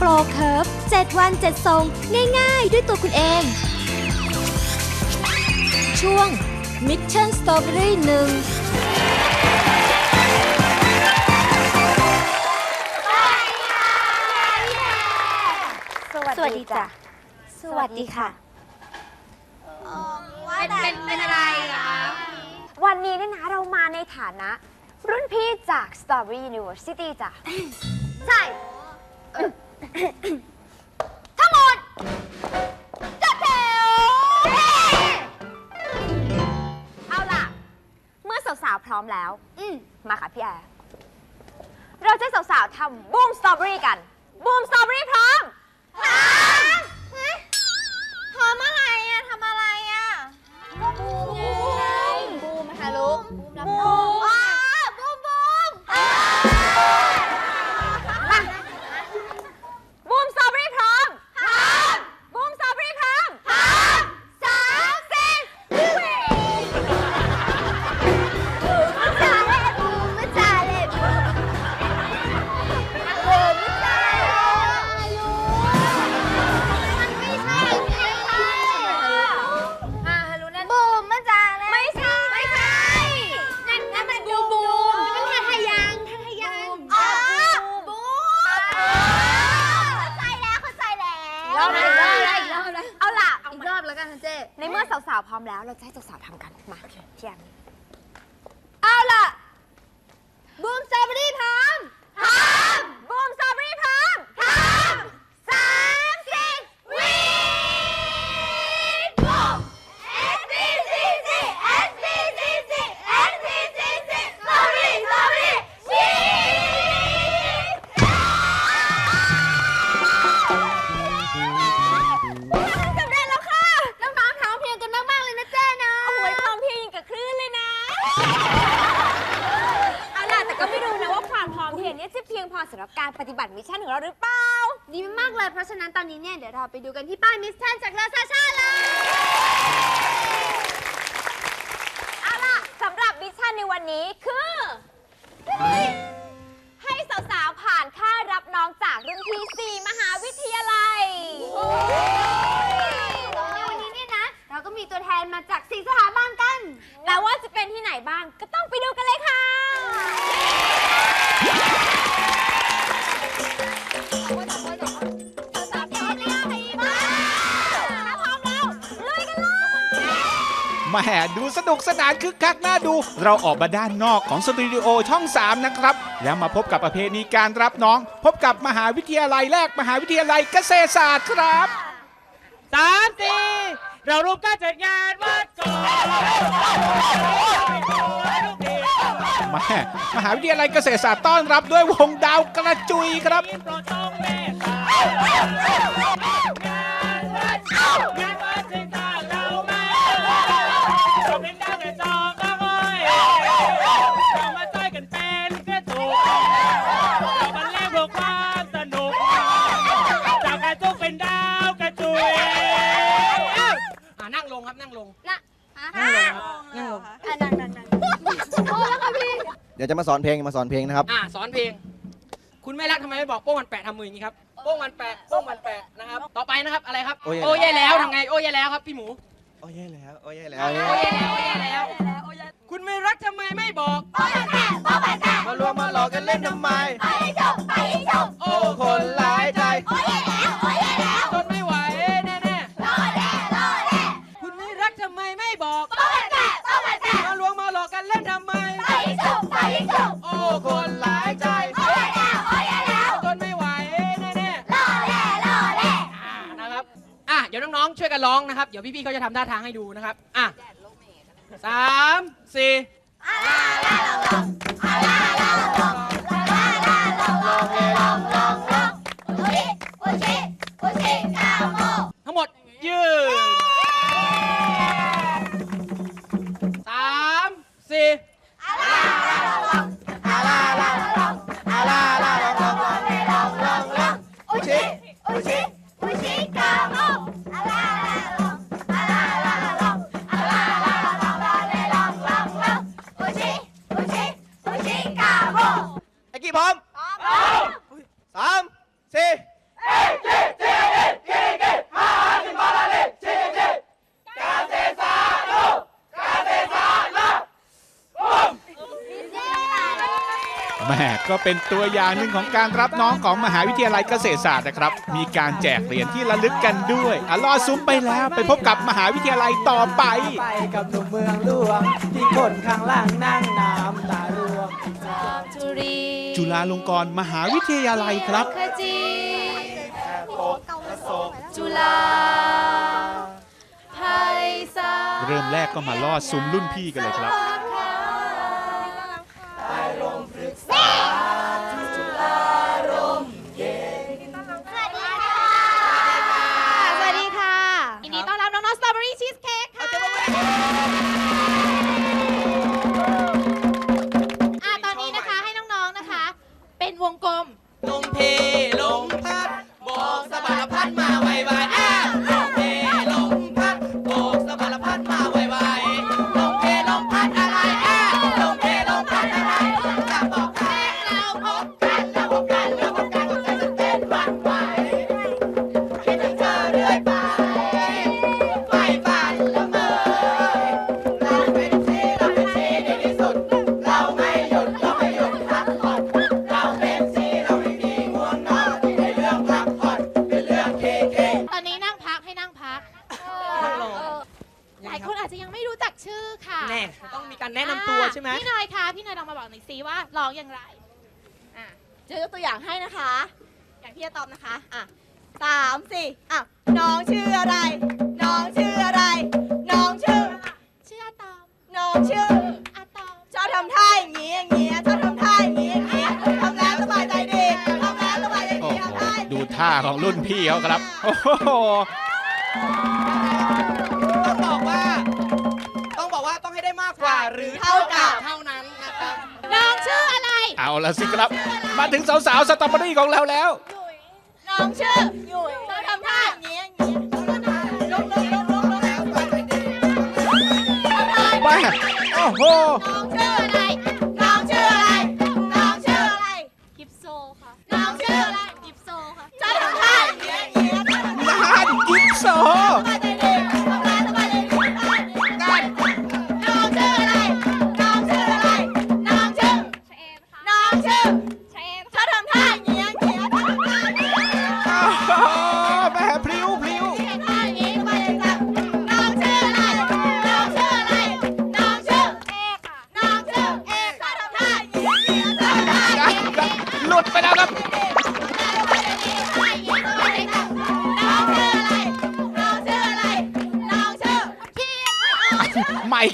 โปรเคิร์ฟ7วัน 7 ทรง ง่ายๆ ด้วยตัวคุณเอง ช่วง Mission Strawberry 1สวัสดีจ้ะ สวัสดีค่ะ เป็นเป็นอะไรอะคะวันนี้เนี่ยนะเรามาในฐานะ รุ่นพี่จาก Story University จ้ะ ใช่ ทั้งหมดจัดแถว เอาล่ะ เมื่อสาวๆ พร้อมแล้วมาค่ะพี่แอร์ เราจะให้สาวๆทำบูมสตรอเบอรี่กัน บูมสตรอเบอรี่พร้อมำหรับการปฏิบัติมิชชั่นของเราหรือเปล่า ดีมากๆเลย เพราะฉะนั้นตอนนี้เนี่ย เดี๋ยวเราไปดูกันที่ป้ายมิสชั่นจากเลอซาชาเลยเอาล่ะสำหรับมิชชั่นในวันนี้คือ ให้สาวๆ ผ่านค่ารับน้องจากรุ่นพี่ 4 มหาวิทยาลัย ในวันนี้เนี่ยนะ เราก็มีตัวแทนมาจากสี่สถาบันกัน แต่ว่าจะเป็นที่ไหนบ้างก็ต้องไปดูกันเลยค่ะ แหม่ดูสนุกสนานคึกคักน่าดู เราออกมาด้านนอกของสตูดิโอช่อง 3 นะครับ แล้วมาพบกับประเพณีการรับน้อง พบกับมหาวิทยาลัยแรกมหาวิทยาลัยเกษตรศาสตร์ครับสามสี่เราร่วมการจัดงานวันก่อนแม่มหาวิทยาลัยเกษตรศาสตร์ต้อนรับด้วยวงดาวกระจุยครับ ดี๋ยวจะมาสอนเพลงมาสอนเพลงนะครับ อะสอนเพลง คุณแม่รักทำไมไม่บอกโป้งมันแปะทำมืออย่างนี้ครับโป้งมันแปะโป้งมันแปะนะครับ ต่อไปนะครับอะไรครับ โอ้ย โอ้ยยแล้วทำไงโอ้ยยแล้วครับพี่หมู โอ้ยแย่แล้วโอ้ยแย่แล้วโอ้ยยแล้วโอ้ยยแล้ว คุณไม่รักทำไมไม่บอก มารวมมาหลอกกันเล่นทำไม โดี๋ยวน้องๆช่วยกันร้องนะครับ เดี๋ยวพี่ๆเขาจะทำท่าทางให้ดูนะครับ อะสามสี่ทั้งหมดยืน แม่ก็เป็นตัวอย่างหนึ่งของการรับน้องของมหาวิทยาลัยเกษตรศาสตร์นะครับ มีการแจกเหรียญที่ระลึกกันด้วยอะลอซุ้มไปแล้วไปพบกับมหาวิทยาลัยต่อไป ไปกับหนุ่มเมืองหลวงที่คนข้างล่างนั่งน้ำตาร่วงจุรีจุฬาลงกรณ์มหาวิทยาลัยครับขจีจุฬาไพศาลเริ่มแรกก็มาลอดซุ้มรุ่นพี่กันเลยครับ ส องอย่างไรจะยกตัวอย่างให้นะคะ อย่างที่จะตอบนะคะอะสามสี่อะน้องชื่ออะไร น้องชื่ออะไร น้องชื่อ ชื่ออาตอมน้องชื่ออาตอมชอบทำท่าอย่างนี้อย่างนี้ชอบทำท่าอย่างนี้อย่างนี้ทำแล้วสบายใจดีทำแล้วสบายใจโอ้ดีโหทำได้ดูท่าของรุ่นพี่เขาครับ โอ้โห ต้องบอกว่า ต้องบอกว่าต้องให้ได้มากกว่าหรือเท่ากับ เท่า ละสิครับ มาถึงสาวๆสตรอเบอรี่ของเราแล้ว น้องชื่อหยุยชอบทำท่าอย่างนี้อย่างนี้ลุกลุกลุกลุกลุกแล้วสบาโอ้โห น้องชื่ออะไร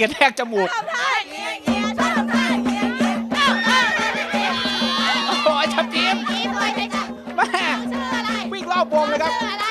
กระแทกจมูกโอ้ยทับทิมแม่วิ่งรอบวงเลยครับ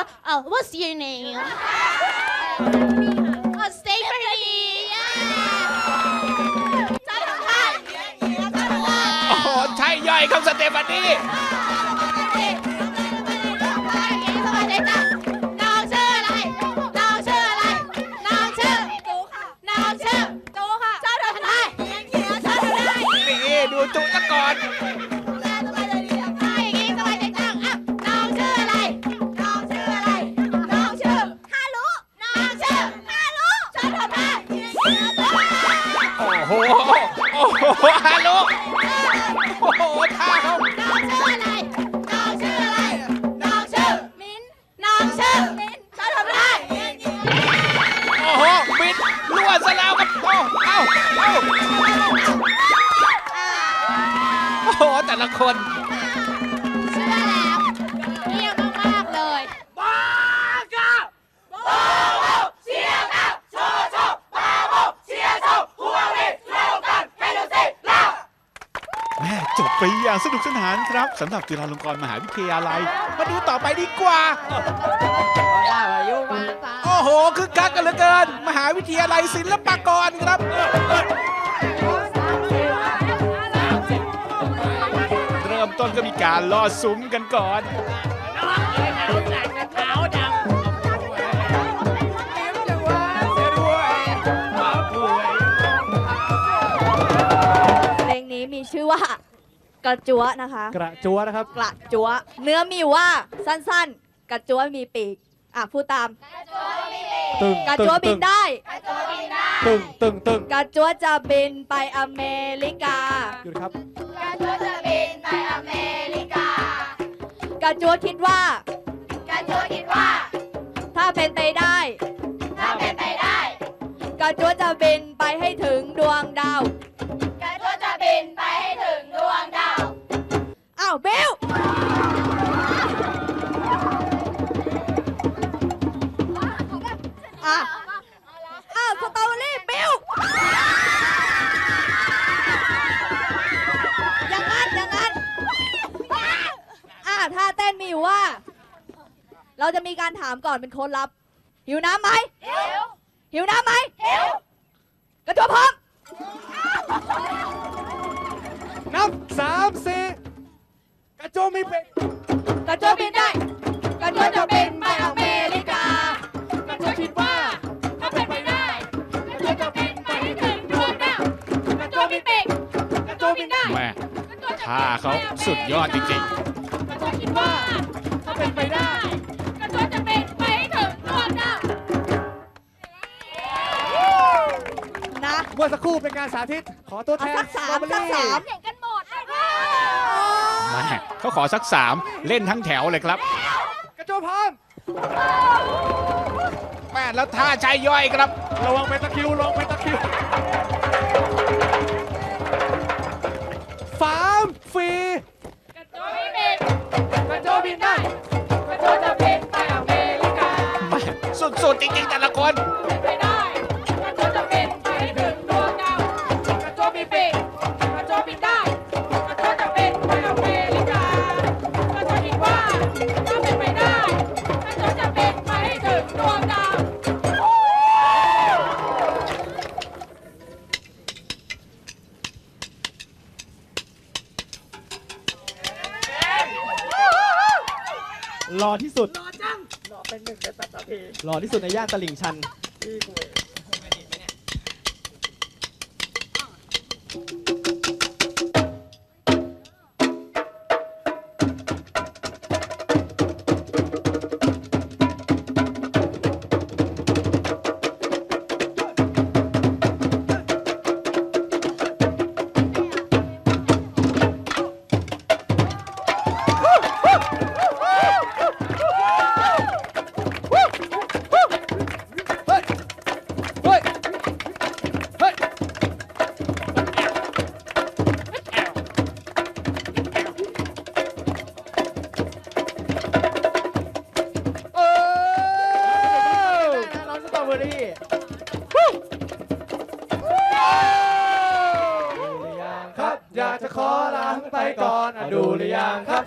วเอ่อ what's your name อ๋อ Stephanie โอ้โหใช่ย่อยครับสเตฟานี คน เชื่อแล้วเยี่ยมมากๆเลย แม่จบไปอย่างสนุกสนานครับสำหรับจุฬาลงกรณ์มหาวิทยาลัย มาดูต่อไปดีกว่า โอ้โหคึกคักกันเหลือเกิน มหาวิทยาลัยศิลปากรครับเต้นก็มีการลอดซุ้มกันก่อนน้องเอ๋ยหนาวสั่นและขาวดำยิ้มจังหวะเสียด้วยมาป่วยเพลงนี้มีชื่อว่า กระจัวนะคะ กระจัวนะครับ กระจัว เนื้อมีอยู่ว่าสั้นๆ กระจัวมีปีก อะพูดตามตึงกระจัวบินได้ตึงตึงตึงกระจัวจะบินไปอเมริกาหยุดครับกระจัวจะบินไปอเมริกากระจัวคิดว่ากระจัวคิดว่า ถ้าเป็นไปได้ ถ้าเป็นไปได้กระจัวจะบินไปให้ถึงดวงดาว เราจะมีการถามก่อนเป็นโค้ดลับ หิวน้ำไหม หิว หิวน้ำไหม หิว กระจัวพร้อม นับสามสี่กระโจมมีเป็ดกระจัวบินได้ กระจัวจะบินไปอเมริกากระจัวคิดว่า ถ้าเป็นไปได้ กระจัวจะบินไปให้ถึงดวงดาวกระจัวมีปีกกระจัวบินได้แม่ท่าเขาสุดยอดจริงกระจัวคิดว่า ถ้าเป็นไปได้ มื่อสักครู่เป็นการสาธิต ขอตัวแทนสามเบอสักรี่สามเห็นกันหมดเลยๆแม่เขาขอสักสามเล่นทั้งแถวเลยครับ กระโจมพร้อมแม่แล้วท่าชายย่อยครับ ระวังเป็นตะคิวระวังเป็นตะคิวสามฟีกระโจมบินกระโจมบินได้กระโจมจะบินไปอเมริกาแม่สุดๆจริงๆแต่ละคน หล่อที่สุดหล่อจังหล่อเป็นหนึ่งในปัตตภีหล่อที่สุดในย่านตลิ่งชันเอนดูหรือยังครับ